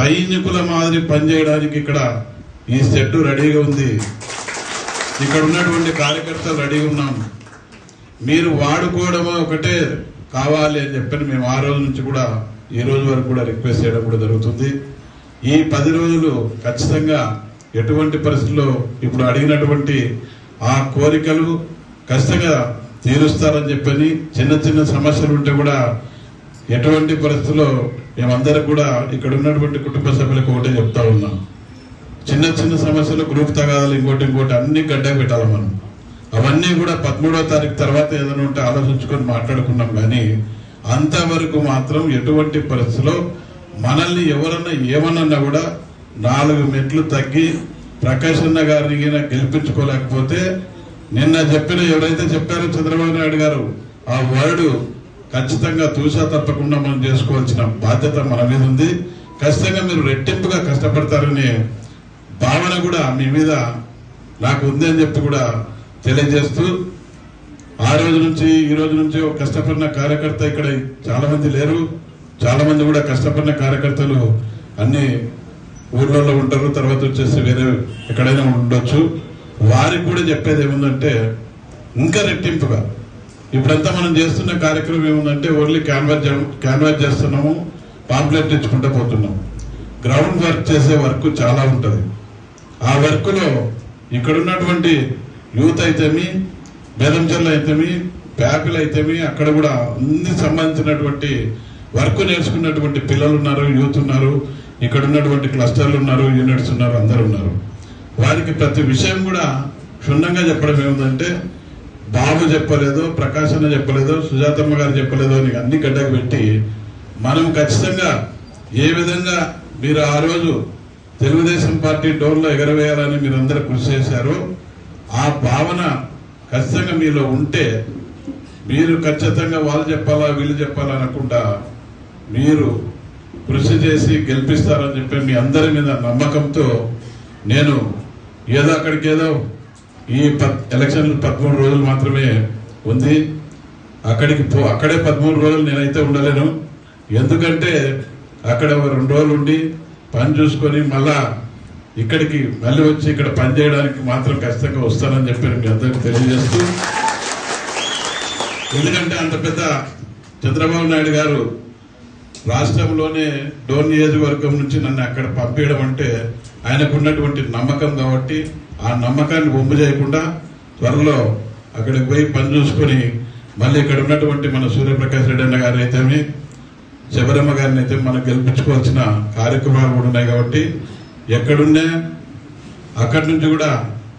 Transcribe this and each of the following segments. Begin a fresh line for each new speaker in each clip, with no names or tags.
సైనికుల మాదిరి పనిచేయడానికి ఇక్కడ ఈ సెట్ రెడీగా ఉంది. ఇక్కడ ఉన్నటువంటి కార్యకర్తలు రెడీగా ఉన్నాం. మీరు వాడుకోవడం ఒకటే కావాలి అని చెప్పని మేము ఆ రోజు నుంచి కూడా ఈ రోజు వరకు కూడా రిక్వెస్ట్ చేయడం కూడా జరుగుతుంది. ఈ పది రోజులు ఖచ్చితంగా ఎటువంటి పరిస్థితుల్లో ఇప్పుడు అడిగినటువంటి ఆ కోరికలు ఖచ్చితంగా తీరుస్తారని చెప్పని చిన్న చిన్న సమస్యలు ఉంటే కూడా ఎటువంటి పరిస్థితుల్లో మేమందరం కూడా ఇక్కడ ఉన్నటువంటి కుటుంబ సభ్యులకు ఒకటే చెప్తా ఉన్నాం. చిన్న చిన్న సమస్యలు గ్రూప్ తగాదాలు ఇంకోటి ఇంకోటి అన్ని గడ్డ పెట్టాలి మనం. అవన్నీ కూడా పదమూడవ తారీఖు తర్వాత ఏదైనా ఉంటే ఆలోచించుకొని మాట్లాడుకున్నాం కానీ అంతవరకు మాత్రం ఎటువంటి పరిస్థితిలో మనల్ని ఎవరన్నా ఏమన్నా కూడా నాలుగు మెట్లు తగ్గి ప్రకాష్ అన్న గారిని గెలిపించుకోలేకపోతే నిన్న చెప్పిన ఎవరైతే చెప్పారో చంద్రబాబు నాయుడు గారు ఆ వర్డ్ ఖచ్చితంగా తూసా తప్పకుండా మనం చేసుకోవాల్సిన బాధ్యత మన మీద ఉంది. ఖచ్చితంగా మీరు రెట్టింపుగా కష్టపడతారని భావన కూడా మీ మీద నాకు ఉంది అని చెప్పి కూడా తెలియజేస్తూ ఆ రోజు నుంచి ఈ రోజు నుంచి ఒక కష్టపడిన కార్యకర్త ఇక్కడ చాలా మంది లేరు. చాలా మంది కూడా కష్టపడిన కార్యకర్తలు అన్ని ఊర్లలో ఉంటారు. తర్వాత వచ్చేసి వేరే ఎక్కడైనా ఉండొచ్చు. వారికి కూడా చెప్పేది ఏముందంటే ఇంకా రెట్టింపుగా ఇప్పుడంతా మనం చేస్తున్న కార్యక్రమం ఏముందంటే ఓన్లీ క్యాన్వాస్ క్యాన్వాస్ చేస్తున్నాము పాంప్లెట్ ఇచ్చుకుంటూ పోతున్నాం. గ్రౌండ్ వర్క్ చేసే వర్క్ చాలా ఉంటుంది. ఆ వర్క్లో ఇక్కడ ఉన్నటువంటి యూత్ అయితేమి బేదంచర్ల అయితేమి ప్యాపిల్ అయితేమి అక్కడ కూడా అన్ని సంబంధించినటువంటి వర్క్ నేర్చుకున్నటువంటి పిల్లలు ఉన్నారు యూత్ ఉన్నారు ఇక్కడ ఉన్నటువంటి క్లస్టర్లు ఉన్నారు యూనిట్స్ ఉన్నారు అందరు ఉన్నారు. వారికి ప్రతి విషయం కూడా క్షుణ్ణంగా చెప్పడం ఏముందంటే బాబు చెప్పలేదు ప్రకాశన చెప్పలేదు సుజాతమ్మ గారు చెప్పలేదు అని అన్ని గడ్డకు పెట్టి మనం ఖచ్చితంగా ఏ విధంగా మీరు ఆ రోజు తెలుగుదేశం పార్టీ డోర్లో ఎగరవేయాలని మీరు అందరూ కృషి చేశారు ఆ భావన ఖచ్చితంగా మీలో ఉంటే మీరు ఖచ్చితంగా వాళ్ళు చెప్పాలా వీళ్ళు చెప్పాలా అనకుండా మీరు కృషి చేసి గెలిపిస్తారని చెప్పి మీ అందరి మీద నమ్మకంతో నేను ఏదో అక్కడికి ఏదో ఈ పద్- ఎలక్షన్ పదమూడు రోజులు మాత్రమే ఉంది. అక్కడికి పో అక్కడే పదమూడు రోజులు నేనైతే ఉండలేను. ఎందుకంటే అక్కడ రెండు రోజులు ఉండి పని చూసుకొని మళ్ళా ఇక్కడికి మళ్ళీ వచ్చి ఇక్కడ పని చేయడానికి మాత్రం ఖచ్చితంగా వస్తానని చెప్పి మీ అందరికీ తెలియజేస్తూ. ఎందుకంటే అంత పెద్ద చంద్రబాబు నాయుడు గారు రాష్ట్రంలోనే డోర్ నియోజకవర్గం నుంచి నన్ను అక్కడ పంపించడం అంటే ఆయనకు ఉన్నటువంటి నమ్మకం కాబట్టి ఆ నమ్మకాన్ని బొమ్మ చేయకుండా త్వరలో అక్కడికి పోయి పని చూసుకొని మళ్ళీ ఇక్కడ ఉన్నటువంటి మన సూర్యప్రకాష్ రెడ్డి అన్న గారు అయితేమి శబరమ్మ గారిని అయితే మనం గెలిపించుకోవాల్సిన కార్యక్రమాలు కూడా ఉన్నాయి కాబట్టి ఎక్కడున్నా అక్కడి నుంచి కూడా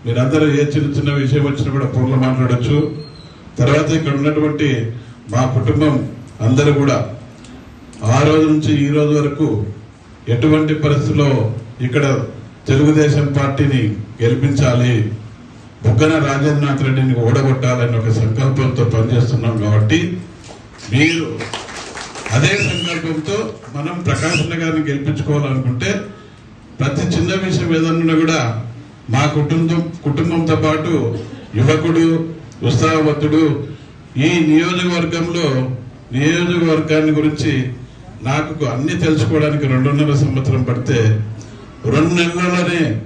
మీరందరూ ఏ చిన్న చిన్న విషయం వచ్చినా కూడా ఫోన్లో మాట్లాడచ్చు. తర్వాత ఇక్కడ ఉన్నటువంటి మా కుటుంబం అందరూ కూడా ఆ రోజు నుంచి ఈ రోజు వరకు ఎటువంటి పరిస్థితుల్లో ఇక్కడ తెలుగుదేశం పార్టీని గెలిపించాలి. బుగ్గన రాజేంద్రనాథ్ రెడ్డిని ఓడగొట్టాలని ఒక సంకల్పంతో పనిచేస్తున్నాం కాబట్టి మీరు అదే సంకల్పంతో మనం ప్రకాశన్న గారిని గెలిపించుకోవాలనుకుంటే ప్రతి చిన్న విషయం ఏదన్నా కూడా మా కుటుంబం కుటుంబంతో పాటు యువకుడు ఉత్సాహవంతుడు ఈ నియోజకవర్గంలో నియోజకవర్గాన్ని గురించి నాకు అన్ని తెలుసుకోవడానికి రెండున్నర సంవత్సరం పడితే రెండు నెలల్లోనే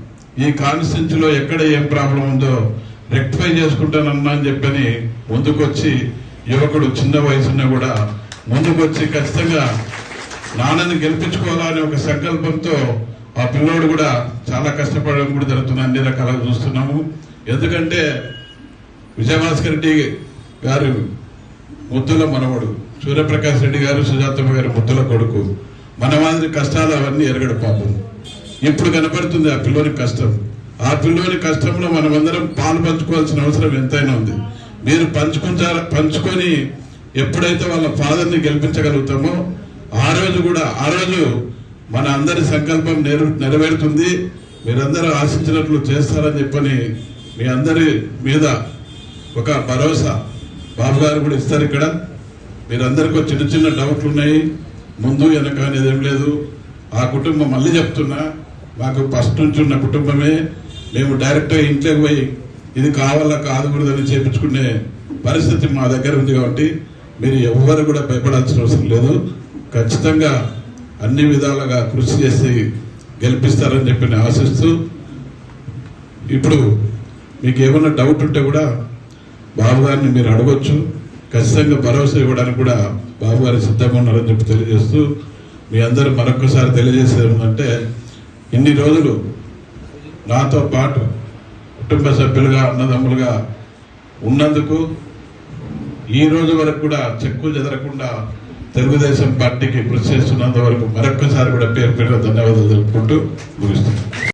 ఈ కాన్స్టిట్యూన్సీలో ఎక్కడ ఏం ప్రాబ్లం ఉందో రెక్టిఫై చేసుకుంటానన్నా అని చెప్పని ముందుకొచ్చి యువకుడు చిన్న వయసున్నా కూడా ముందుకొచ్చి ఖచ్చితంగా నాన్నని గెలిపించుకోవాలనే ఒక సంకల్పంతో ఆ పిల్లోడు కూడా చాలా కష్టపడడం కూడా జరుగుతుంది. అన్ని రకాలుగా చూస్తున్నాము. ఎందుకంటే విజయభాస్కర్ రెడ్డి గారు ముద్దుల మనవడు సూర్యప్రకాష్ రెడ్డి గారు సుజాతమ్మ గారి ముద్దుల కొడుకు. మన మాదిరి కష్టాలు అవన్నీ ఎరగడు పాపం. ఇప్పుడు కనపడుతుంది ఆ పిల్లోని కష్టం? ఆ పిల్లోని కష్టంలో మనమందరం పాలు పంచుకోవాల్సిన అవసరం ఎంతైనా ఉంది. మీరు పంచుకుంటారా పంచుకొని ఎప్పుడైతే వాళ్ళ ఫాదర్ని గెలిపించగలుగుతామో ఆ రోజు కూడా ఆ రోజు మన అందరి సంకల్పం నెర నెరవేరుతుంది. మీరందరూ ఆశించినట్లు చేస్తారని చెప్పని మీ అందరి మీద ఒక భరోసా బాబు గారు కూడా ఇస్తారు ఇక్కడ. మీరందరికీ ఒక చిన్న చిన్న డౌట్లు ఉన్నాయి ముందు వెనక అనేది ఏం లేదు. ఆ కుటుంబం మళ్ళీ చెప్తున్నా. మాకు ఫస్ట్ నుంచి ఉన్న కుటుంబమే. మేము డైరెక్ట్గా ఇంట్లోకి పోయి ఇది కావాలా కాదుకూడదని చేపించుకునే పరిస్థితి మా దగ్గర ఉంది కాబట్టి మీరు ఎవ్వరు కూడా భయపడాల్సిన అవసరం లేదు. ఖచ్చితంగా అన్ని విధాలుగా కృషి చేసి గెలిపిస్తారని చెప్పి నేను ఆశిస్తూ ఇప్పుడు మీకు ఏమైనా డౌట్ ఉంటే కూడా బాబు గారిని మీరు అడగొచ్చు. ఖచ్చితంగా భరోసా ఇవ్వడానికి కూడా బాబు గారు సిద్ధంగా ఉన్నారని చెప్పి తెలియజేస్తూ మీ అందరూ మరొకసారి తెలియజేసేది ఏంటంటే ఇన్ని రోజులు నాతో పాటు కుటుంబ సభ్యులుగా అన్నదమ్ములుగా ఉన్నందుకు ఈ రోజు వరకు కూడా చెక్కు చెదరకుండా తెలుగుదేశం పార్టీకి కృషి చేస్తున్నంత వరకు మరొక్కసారి కూడా పేరు పేరు ధన్యవాదాలు తెలుపుకుంటూ ముగిస్తున్నాను.